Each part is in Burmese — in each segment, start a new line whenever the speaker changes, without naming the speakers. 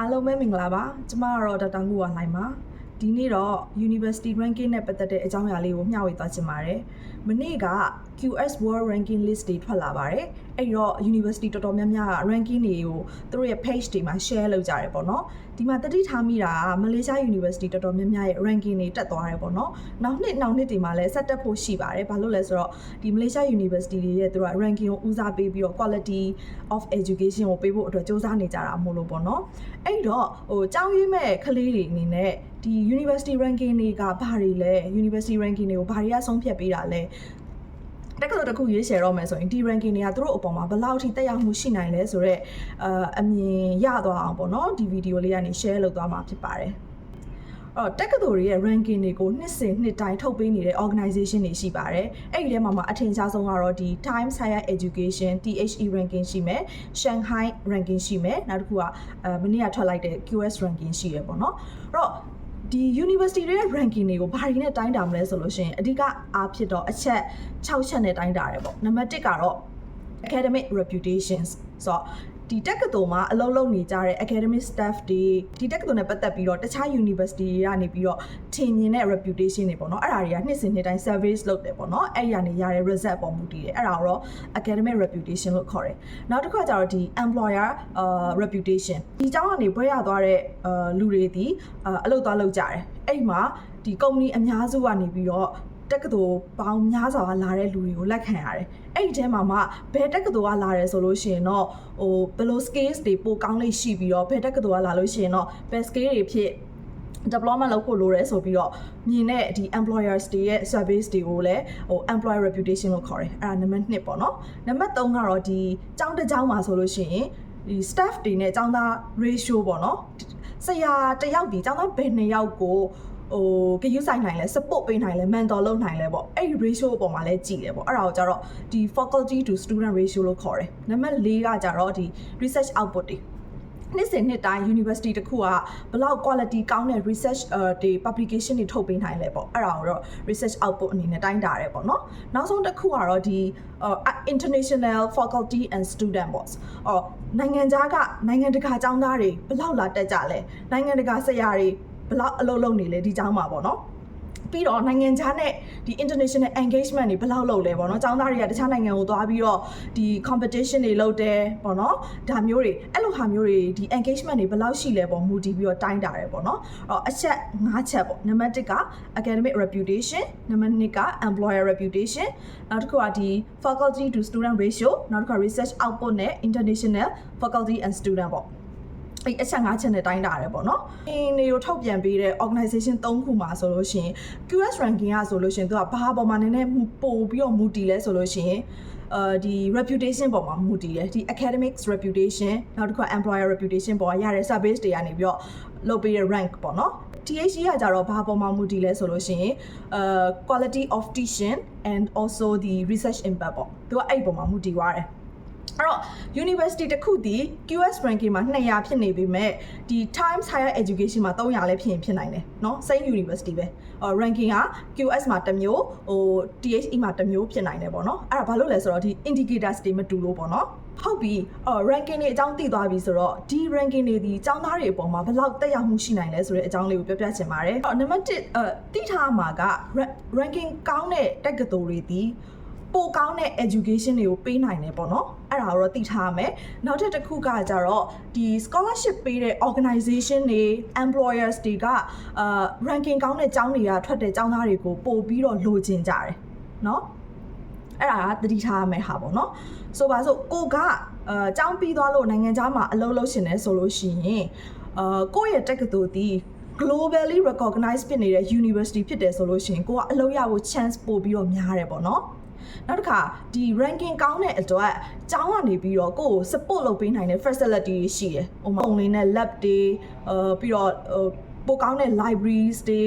အားလုံးပဲမင်္ဂလာပါကျမကတော့ဒေါက်တာငူဝါလှိုင်ပါဒီနေ့တော့ University Ranking နဲ့ပတ်သက်တဲ့အကြောင်းအရာလေးကိုမျှဝေသွားချင်ပါတယ်မနေ့က QS World Ranking List တွေထွက်လာပါတယ် အဲ့တော့ University တော်တော်များများက ranking တွေကိုသူတို့ရဲ့ page တွေမှာ share လုပ်ကြတယ်ပေါ့နော်ဒီမှာတတိထားမိတာက Malaysia University တော်တော်များများရဲ့ ranking တွေတက်သွားတယ်ပေါ့နော်နောက်နှစ်နောက်နှစ်တွေမှာလည်းဆက်တက်ဖို့ရှိပါတယ်ဘာလို့လဲဆိုတော့ဒီ Malaysia University တွေရဲ့သူတို့က ranking ကိုဦးစားပေးပြီးတော့ quality of education ကိုပေးဖို့အတွက်စ조사နေကြတာမို့လို့ပေါ့နော်အဲ့တော့ဟိုကျောင်းရေးမဲ့ကလေးတွေအနေနဲ့ဒီ university ranking တွေကဘာတွေလဲ university ranking တွေကိုဘာတွေကဆုံးဖြတ်ပေးတာလဲ တက္ကသိုလ်တစ်ခုရွေးချယ်တော့မယ်ဆိုရင်ဒီ ranking တွေကသူတို့အပေါ်မှာဘယ်လောက်ထိတက်ရောက်မှုရှိနိုင်လဲဆိုတော့အာအမြင်ရသွားအောင်ပေါ့နော်ဒီဗီဒီယိုလေးကနေ share လုပ်သွားမှာဖြစ်ပါတယ်အော်တက္ကသိုလ်တွေရဲ့ ranking တွေကိုနှစ်စဉ်နှစ်တိုင်းထုတ်ပေးနေတဲ့ organization တွေရှိပါတယ်။အဲ့ဒီထဲမှာမှအထင်ရှားဆုံးကတော့ဒီ Times Higher Education THE ranking ရှိမယ်။ Shanghai ranking ရှိမယ်။နောက်တစ်ခုကအဲမနေ့ကထွက်လိုက်တဲ့ QS ranking ရှိရပေါ့နော်။အဲ့တော့ ဒီ university တွေရဲ့ ranking တွေကိုဘာတွေနဲ့တိုင်းတာမလဲဆိုလို့ရှိရင်အဓိကအားဖြစ်တော့အချက်6ချက်နဲ့တိုင်းတာရတယ်ပေါ့။နံပါတ်1ကတော့ academic reputations ဆိုတော့ ဒီတက္ကသိုလ်မှာအလုပ်လုပ်နေကြတဲ့ academic staff တွေဒီတက္ကသိုလ်နဲ့ပတ်သက်ပြီးတော့တခြား university တွေကနေပြီးတော့ထင်မြင်တဲ့ reputation တွေပေါ့နော်အဲ့ဒါတွေကနှစ်စဉ်နှစ်တိုင်း surveys လုပ်တယ်ပေါ့နော်အဲ့ဒီကနေရတဲ့ result ပေါ်မူတည်တယ်အဲ့ဒါတော့ academic reputation လို့ခေါ်တယ်နောက်တစ်ခါကျတော့ဒီ employer uh, reputation ဒီအကြောင်းကနေဘွဲရသွားတဲ့ uh, လူတွေဒီ uh, အလုပ်သွားလုပ်ကြတယ်အဲ့ဒီမှာဒီ company အများစုကနေပြီးတော့ တက္ကသိုလ်ပေါင်းများစွာကလာတဲ့လူတွေကိုလက်ခံရတယ်။အဲ့ဒီထဲမှာမှဘယ်တက္ကသိုလ်ကလာတယ်ဆိုလို့ရှိရင်တော့ဟိုဘယ်လို skills တွေပိုကောင်းလေးရှိပြီးတော့ဘယ်တက္ကသိုလ်ကလာလို့ရှိရင်တော့ဘယ် skill တွေဖြစ် deployment လုပ်ဖို့လိုတယ်ဆိုပြီးတော့မြင်တဲ့ဒီ employers တွေရဲ့ service တွေကိုလည်းဟို employer reputation လို့ခေါ်တယ်အဲ့ဒါနံပါတ်1ပေါ့နော်နံပါတ်3ကတော့ဒီကျောင်းတစ်ကျောင်းမှာဆိုလို့ရှိရင်ဒီ staff တွေနဲ့ကျောင်းသား ratio ပေါ့နော်ဆရာတစ်ယောက်ဒီကျောင်းသားဘယ်နှစ်ယောက်ကိုဟို ကယူဆိုင်နိုင်လဲ support ပေးနိုင်လဲ mentor လုပ်နိုင်လဲပေါ့အဲ့ဒီ ratio အပေါ်မှာလဲကြည့်တယ်ပေါ့အဲ့ဒါကိုကြတော့ဒီ faculty to student ratio လို့ခေါ်တယ်နံပါတ်4ကကြတော့ဒီ research output တွေနှစ်စဉ်နှစ်တိုင်း university တစ်ခုကဘလောက် quality ကောင်းတဲ့ research တွေ publication တွေထုတ်ပေးနိုင်လဲပေါ့အဲ့ဒါကိုတော့ research output အနေနဲ့တိုင်းတာရတယ်ပေါ့နော်နောက်ဆုံးတစ်ခုကတော့ဒီ international faculty and student ပေါ့အော်နိုင်ငံခြားကနိုင်ငံတကာကျောင်းသားတွေဘလောက်လာတက်ကြလဲနိုင်ငံတကာဆရာတွေဘ လောက်အလုပ်လုပ်နေလဲဒီကျောင်းမှာပေါ့နော်ပြီးတော့နိုင်ငံခြားနဲ့ဒီ international engagement တွေဘယ်လောက်လုပ်လဲပေါ့နော်။ចောင်းသားတွေကတခြားနိုင်ငံကိုသွားပြီးတော့ဒီ competition တွေလုပ်တယ်ပေါ့နော်။ဒါမျိုးတွေအဲ့လိုဟာမျိုးတွေဒီ engagement တွေဘယ်လောက်ရှိလဲပေါ့မူတည်ပြီးတော့တိုင်းတာတယ်ပေါ့နော်။အဲ့အချက်၅ချက်ပေါ့။နံပါတ်1က academic reputation နံပါတ်2က employer reputation နောက်တစ်ခုကဒီ faculty to student ratio နောက်တစ်ခုက research output နဲ့ international faculty and student ပေါ့။ အဲ့အချက်၅ချက်နဲ့တိုင်းတာရတယ်ပေါ့နော်။အင်းနေကိုထုတ်ပြန်ပေးတဲ့ organization ၃ခုမှာဆိုလို့ရှိရင် QS ranking ကဆိုလို့ရှိရင်သူကဘာပေါ်မှာနည်းနည်းပို့ပြီးတော့မူတည်လဲဆိုလို့ရှိရင်အာဒီ reputation ပေါ်မှာမူတည်တယ်ဒီ academics reputation နောက်တစ်ခါ employer reputation ပေါ်ကရတဲ့ service တွေကနေပြီးတော့လုပ်ပေးတဲ့ rank ပေါ့နော် THE ကကြတော့ဘာပေါ်မှာမူတည်လဲဆိုလို့ရှိရင်အာ quality of teaching and also the research impact ပေါ့သူကအဲ့ဒီပေါ်မှာမူတည်သွားတယ်အဲ့ တော့ university တစ်ခုတည် QS ranking မှာ200ဖြစ်နေပြီမဲ့ဒီ Times Higher Education မှာ300လည်းဖြစ်ရင်ဖြစ်နိုင်တယ်เนาะ same university ပဲအော် ranking က QS မှာတစ်မျိုးဟို THE မှာတစ်မျိုးဖြစ်နိုင်တယ်ပေါ့เนาะအဲ့ဒါဘာလို့လဲဆိုတော့ဒီ indicators တွေမတူလို့ပေါ့เนาะဟုတ်ပြီအော် ranking တွေအကြောင်းသိသွားပြီဆိုတော့ဒီ ranking တွေဒီចောင်းသားတွေအပေါ်မှာဘယ်လောက်တက်ရောက်မှုရှိနိုင်လဲဆိုတဲ့အကြောင်းလေးကိုပြောပြချင်ပါတယ်အော်နံပါတ်1အဲသိထားမှာက ranking ကောင်းတဲ့တက္ကသိုလ်တွေဒီ ပိုကောင်းတဲ့ education တွေကိုပေးနိုင်တယ်ပေါ့နော်အဲ့ဒါတော့သိထားရမယ်နောက်ထပ်တစ်ခုကကြတော့ဒီ scholarship ပေးတဲ့ organization တွေ employers တွေကအာ ranking ကောင်းတဲ့ကျောင်းတွေကထွက်တဲ့ကျောင်းသားတွေကိုပို့ပြီးတော့လိုချင်ကြတယ်နော်အဲ့ဒါကသတိထားရမယ်ဟာပေါ့နော်ဆိုပါစို့ကိုကအာကျောင်းပြီးသွားလို့နိုင်ငံခြားမှာအလုပ်လုပ်ရှင်နေဆိုလို့ရှိရင်အာကိုယ့်ရဲ့တက္ကသိုလ်ဒီ globally recognized ဖြစ်နေတဲ့ university ဖြစ်တယ်ဆိုလို့ရှိရင်ကိုကအလုပ်ရဖို့ chance ပို့ပြီးတော့များတယ်ပေါ့နော် နောက်တစ်ခါဒီ ranking ကောင်းတဲ့အတွက်ကျောင်းကနေပြီးတော့ကိုယ့်ကို support လုပ်ပေးနိုင်တဲ့ facility တွေရှိတယ်။ဟိုမှာ online နဲ့ lab တွေအဲပြီးတော့ဟိုပိုကောင်းတဲ့ libraries တွေ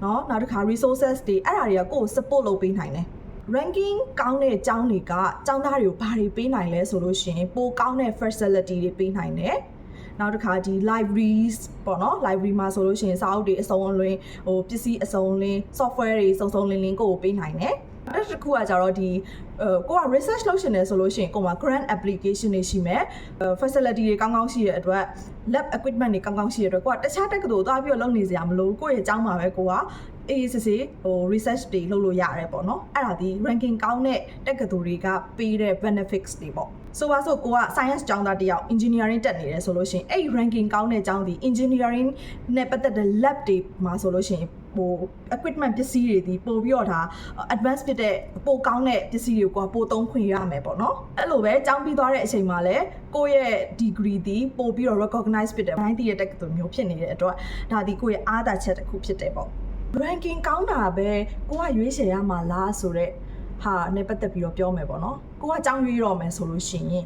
เนาะနောက်တစ်ခါ resources တွေအဲ့ဒါတွေကကိုယ့်ကို support လုပ်ပေးနိုင်တယ်။ ranking ကောင်းတဲ့ကျောင်းတွေကကျောင်းသားတွေကိုဘာတွေပေးနိုင်လဲဆိုလို့ရှိရင်ပိုကောင်းတဲ့ facility တွေပေးနိုင်တယ်။နောက်တစ်ခါဒီ libraries ပေါ့နော် library မှာဆိုလို့ရှိရင်စာအုပ်တွေအစုံအလွင်ဟိုပစ္စည်းအစုံလင်း software တွေစုံစုံလင်းလင်းကိုကိုပေးနိုင်တယ် တစ်တစ်ခုကကြတော့ဒီအဲကိုက research လုပ်ရှင်တယ်ဆိုလို့ရှိရင်ကိုက grant application တွေရှိမယ်အဲ facility တွေကောင်းကောင်းရှိတဲ့အတွက် lab equipment တွေကောင်းကောင်းရှိတဲ့အတွက်ကိုကတခြားတက္ကသိုလ်သွားပြီးတော့လုပ်နေစရာမလိုဘူးကိုယ့်ရဲ့အကြောင်းမှာပဲကိုကအေးစစ်စစ်ဟို research တွေလုပ်လို့ရတယ်ပေါ့နော်အဲ့ဒါဒီ ranking ကောင်းတဲ့တက္ကသိုလ်တွေကပေးတဲ့ benefits တွေပေါ့ဆိုပါစို့ကိုက science ကျောင်းသားတစ်ယောက် engineering တက်နေတယ်ဆိုလို့ရှိရင်အဲ့ ranking ကောင်းတဲ့ကျောင်းဒီ engineering နဲ့ပတ်သက်တဲ့ lab တွေမှာဆိုလို့ရှိရင် ဟို equipment ပစ္စည်းတွေဒီပို့ပြီးတော့ဒါ advance ဖြစ်တဲ့ပိုကောင်းတဲ့ပစ္စည်းတွေကိုပိုသုံးခွင့်ရမယ်ပေါ့နော်အဲ့လိုပဲကျောင်းပြီးသွားတဲ့အချိန်မှာလည်းကိုယ့်ရဲ့ degree ဒီပို့ပြီးတော့ recognize ဖြစ်တဲ့ဘိုင်းတည်ရဲ့တက္ကသိုလ်မျိုးဖြစ်နေတဲ့အတွက်ဒါဒီကိုယ့်ရဲ့အားသာချက်တစ်ခုဖြစ်တယ်ပေါ့ ranking ကောင်းတာပဲကိုကရွေးချယ်ရမှာလားဆိုတော့ဟာနဲ့ပတ်သက်ပြီးတော့ပြောမယ်ပေါ့နော်ကိုကကျောင်းရွေးတော့မယ်ဆိုလို့ရှိရင်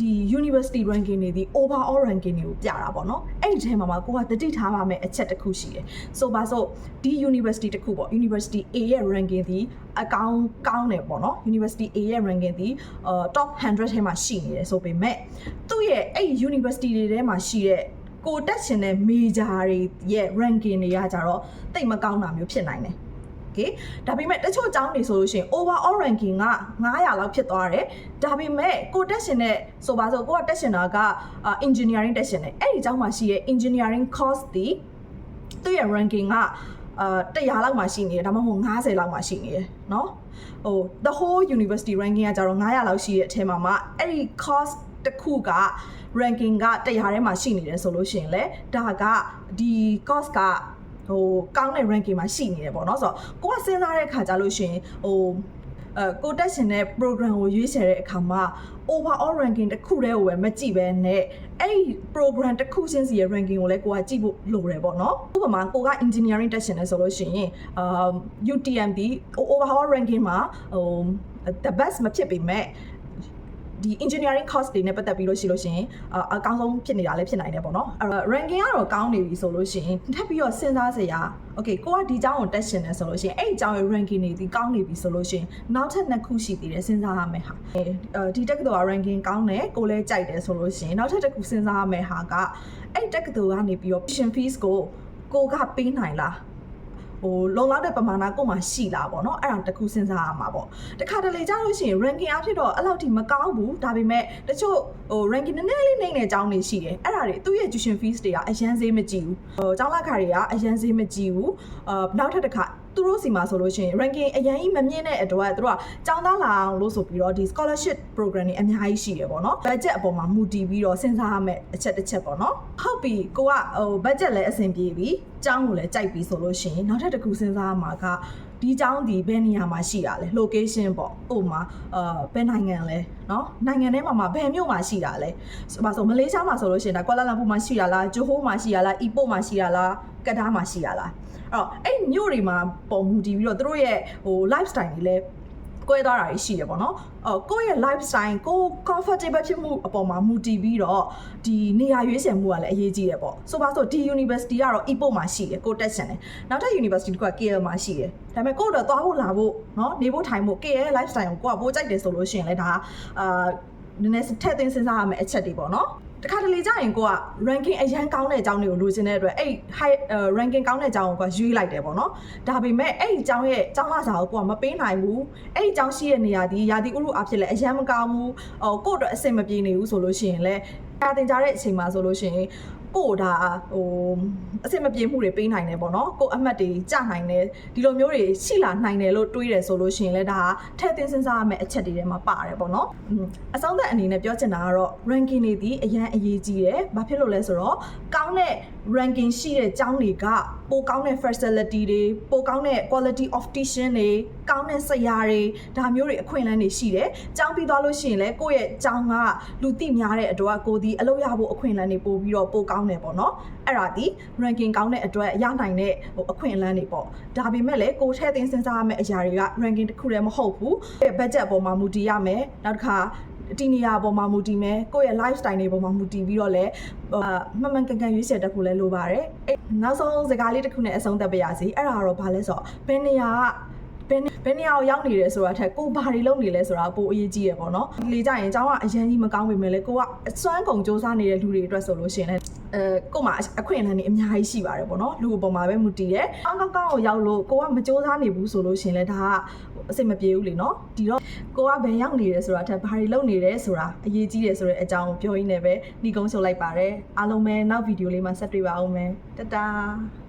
ဒီ university ranking တွေဒီ overall ranking တွေကိုပြတာပေါ့နော်အဲ့ဒီထဲမှာမှာကိုကတတိထားပါမယ်အချက်တစ်ခုရှိတယ်ဆိုပါစို့ဒီ university တစ်ခုပေါ့ university A ရဲ့ ranking ဒီအကောင်းကောင်းတယ်ပေါ့နော် university A ရဲ့ ranking ဒီအာ top 100ထဲမှာရှိနေတယ်ဆိုပေမဲ့သူ့ရဲ့အဲ့ university တွေထဲမှာရှိတဲ့ကိုတက်ရှင်တဲ့ major တွေရဲ့ ranking တွေကကြတော့တိတ်မကောင်းတာမျိုးဖြစ်နိုင်တယ် okay ဒါပေမဲ့တချို့အကြောင်းတွေဆိုလို့ရှိရင် overall ranking က900လောက်ဖြစ်သွားတယ်ဒါပေမဲ့ကိုတက်ရှင်တဲ့ဆိုပါစို့ကိုကတက်ရှင်တာကအာ engineering တက်ရှင်တယ်အဲ့ဒီအကြောင်းမှာရှိရဲ့ engineering course ဒီသူ့ရဲ့ ranking ကအာ100လောက်မှရှိနေတယ်ဒါမှမဟုတ်90လောက်မှရှိနေတယ်เนาะဟို the whole university ranking ကကြတော့900လောက်ရှိတဲ့အထဲမှာမှအဲ့ဒီ course တစ်ခုက ranking က100ထဲမှာရှိနေတယ်ဆိုလို့ရှိရင်လေဒါကဒီ course က ဟိုကောင်းတဲ့ ranking မှာရှိနေတယ်ပေါ့နော်ဆိုတော့ကိုကစဉ်းစားတဲ့အခါကြလို့ရှင်ဟိုအဲကိုတက်ရှင်တဲ့ program ကိုရွေးချယ်တဲ့အခါမှာ overall ranking တစ်ခုတည်းကိုပဲမကြည့်ပဲနဲ့အဲ့ program တစ်ခုချင်းစီရဲ့ ranking ကိုလည်းကိုကကြည့်ဖို့လိုတယ်ပေါ့နော်ဥပမာကိုက engineering တက်ရှင်တယ်ဆိုလို့ရှိရင်အာ UTMB overall ranking မှာဟို the best မဖြစ်ပေမဲ့ ဒီ engineering course တွေနဲ့ပတ်သက်ပြီးလို့ရှိလို့ရှိရင်အအကောင်းဆုံးဖြစ်နေတာလည်းဖြစ်နိုင်တယ်ပေါ့နော်အဲ့တော့ ranking ကတော့ကောင်းနေပြီဆိုလို့ရှိရင်ထပ်ပြီးတော့စဉ်းစားစရာ okay ကိုကဒီကျောင်းကိုတက်ရှင်တယ်ဆိုလို့ရှိရင်အဲ့ဒီကျောင်းရဲ့ ranking တွေဒီကောင်းနေပြီဆိုလို့ရှိရင်နောက်ထပ်နှစ်ခုရှိသေးတယ်စဉ်းစားရမယ်ဟာအဲဒီတက္ကသိုလ်က ranking ကောင်းတယ်ကိုလည်းကြိုက်တယ်ဆိုလို့ရှိရင်နောက်ထပ်တစ်ခုစဉ်းစားရမယ်ဟာကအဲ့ဒီတက္ကသိုလ်ကနေပြီးတော့ tuition fees ကိုကိုကပေးနိုင်လား ဟိုလုံလောက်တဲ့ပမာဏကိုမှရှိလားပေါ့နော်အဲ့ဒါတခုစဉ်းစားရမှာပေါ့တခါတလေကြားလို့ရှိရင် ranking အဖြစ်တော့အဲ့လောက်ထိမကောင်းဘူးဒါပေမဲ့တချို့ဟို ranking နည်းနည်းလေးနိုင်တဲ့အကြောင်းတွေရှိတယ်အဲ့ဒါတွေသူ့ရဲ့ tuition fees တွေကအရန်ဈေးမကြည့်ဘူးဟိုကျောင်းလက်ခါတွေကအရန်ဈေးမကြည့်ဘူးအာနောက်ထပ်တစ်ခါ သူတို့စီမှာဆိုလို့ရှိရင် ranking အရင်ကြီးမမြင့်တဲ့အတွက်သူတို့ကကျောင်းသားလာအောင်လို့ဆိုပြီးတော့ဒီ scholarship program တွေအများကြီးရှိတယ်ပေါ့နော် budget အပေါ်မှာမူတည်ပြီးတော့စဉ်းစားရမယ့်အချက်တစ်ချက်ပေါ့နော်ဟုတ်ပြီကိုကဟို budget လည်းအဆင်ပြေပြီကျောင်းကိုလည်းကြိုက်ပြီဆိုလို့ရှိရင်နောက်ထပ်တစ်ခုစဉ်းစားရမှာကဒီကျောင်းဒီဘယ်နေရာမှာရှိတာလဲ location ပေါ့ဥပမာအာဘယ်နိုင်ငံလဲเนาะနိုင်ငံထဲမှာမှာဘယ်မြို့မှာရှိတာလဲဆိုပါဆိုမလေးရှားမှာဆိုလို့ရှိရင်ဒါကွာလာလမ်ပူမှာရှိရလားဂျိုဟိုးမှာရှိရလားအီပို့မှာရှိရလားကတ်တားမှာရှိရလား အဲ့တော့အဲ့မြို့တွေမှာပုံမူတည်ပြီးတော့သူတို့ရဲ့ဟို lifestyle တွေလည်းကွဲသွားတာရှိရပေါ့နော်အော်ကိုယ့်ရဲ့ lifestyle ကို comfortable ဖြစ်မှုအပေါ်မှာမူတည်ပြီးတော့ဒီနေရာရွေးချယ်မှုကလည်းအရေးကြီးတယ်ပေါ့ဆိုပါဆိုဒီ university ကတော့ Ipoh မှာရှိတယ်ကိုတက်ချင်တယ်နောက်ထပ် university တစ်ခုက KL မှာရှိတယ်ဒါပေမဲ့ကိုယ့်တော့သွားဖို့လာဖို့နော်နေဖို့ထိုင်ဖို့ KL lifestyle ကိုကိုကပိုးကြိုက်တယ်ဆိုလို့ရှိရင်လည်းဒါအာနည်းနည်းထက်သွင်းစဉ်းစားရမယ့်အချက်တွေပေါ့နော် တခါတလေကြာရင်ကိုက ranking အရန်ကောင်းတဲ့အကြောင်းတွေကိုလိုချင်တဲ့အတွက်အဲ့ high ranking ကောင်းတဲ့အကြောင်းကိုကိုကရွေးလိုက်တယ်ပေါ့နော်ဒါပေမဲ့အဲ့ဒီအကြောင်းရဲ့အကြောင်းလာစာကိုကိုကမပေးနိုင်ဘူးအဲ့ဒီအကြောင်းရှိတဲ့နေရာဒီရာသီဥတုအဖြစ်လည်းအရန်မကောင်းဘူးဟိုကို့အတွက်အဆင်မပြေနေဘူးဆိုလို့ရှိရင်လည်းအတင်ကြတဲ့အချိန်မှာဆိုလို့ရှိရင် ကို့ဒါဟိုအဆင်မပြေမှုတွေပေးနိုင်တယ်ပေါ့နော်ကို့အမှတ်တွေကြနိုင်တယ်ဒီလိုမျိုးတွေရှိလာနိုင်တယ်လို့တွေးတယ်ဆိုလို့ရှိရင်လည်းဒါကထဲ့သင်းစဉ်းစားရမယ့်အချက်တွေထဲမှာပါတယ်ပေါ့နော်အဆုံးသက်အနေနဲ့ပြောချင်တာကတော့ ranking တွေဒီအရန်အရေးကြီးတယ်ဘာဖြစ်လို့လဲဆိုတော့ကောင်းတဲ့ ranking ရှိတဲ့ကျောင်းတွေကပိုကောင်းတဲ့ facility တွေပိုကောင်းတဲ့ quality of teaching တွေကောင်းတဲ့ဆရာတွေဒါမျိုးတွေအခွင့်အလမ်းတွေရှိတယ်ကျောင်းပြီးသွားလို့ရှိရင်လည်းကိုယ့်ရဲ့ကျောင်းကလူသိများတဲ့အတွက်ကိုဒီအလုပ်ရဖို့အခွင့်အလမ်းတွေပို့ပြီးတော့ပိုကောင်းတယ်ပေါ့နော်အဲ့ဒါဒီ ranking ကောင်းတဲ့အတွက်ရနိုင်တဲ့ဟိုအခွင့်အလမ်းတွေပေါ့ဒါပေမဲ့လည်းကိုထဲ့သိမ်းစဉ်းစားရမယ့်အရာတွေက ranking တစ်ခုတည်းမဟုတ်ဘူးရဲ့ budget အပေါ်မှာမူတည်ရမယ်နောက်တစ်ခါဒီနေရာပေါ်မှာမူတည်မယ်ကိုယ့်ရဲ့ lifestyle တွေပေါ်မှာမူတည်ပြီးတော့လည်းအာမှန်မှန်ကန်ကန်ရွေးချယ်တတ်ဖို့လည်းလိုပါတယ်အဲ့နောက်ဆုံးစကားလေးတစ်ခုနဲ့အဆုံးသတ်ပါရစေအဲ့ဒါကတော့ဘာလဲဆိုတော့ဘယ်နေရာက ဘယ်နေဘယ်နေရာကိုရောက်နေတယ်ဆိုတာထက်ကိုဘာတွေလုပ်နေလဲဆိုတာပိုအရေးကြီးရပေါ့နော်လေကြရင်အเจ้าကအရန်ကြီးမကောင်းပေမဲ့လေကိုကအစွမ်းကုန်စူးစမ်းနေတဲ့လူတွေအတွက်ဆိုလို့ရှိရင်လည်း အဲကို့မှာအခွင့်အလမ်းတွေအများကြီးရှိပါတယ်ပေါ့နော်လူအပေါ်မှာပဲမူတည်တယ်ကောင်းကောင်းကောင်းကိုရောက်လို့ကိုကမစူးစမ်းနေဘူးဆိုလို့ရှိရင်လည်းဒါကအဆင်မပြေဘူးလေနော်ဒီတော့ကိုကဘယ်ရောက်နေတယ်ဆိုတာထက်ဘာတွေလုပ်နေတယ်ဆိုတာအရေးကြီးတယ်ဆိုတဲ့အကြောင်းကိုပြောရင်းနဲ့ပဲညီကုန်းချုပ်လိုက်ပါတယ်အားလုံးပဲနောက်ဗီဒီယိုလေးမှာဆက်တွေ့ပါအောင်မယ်တတား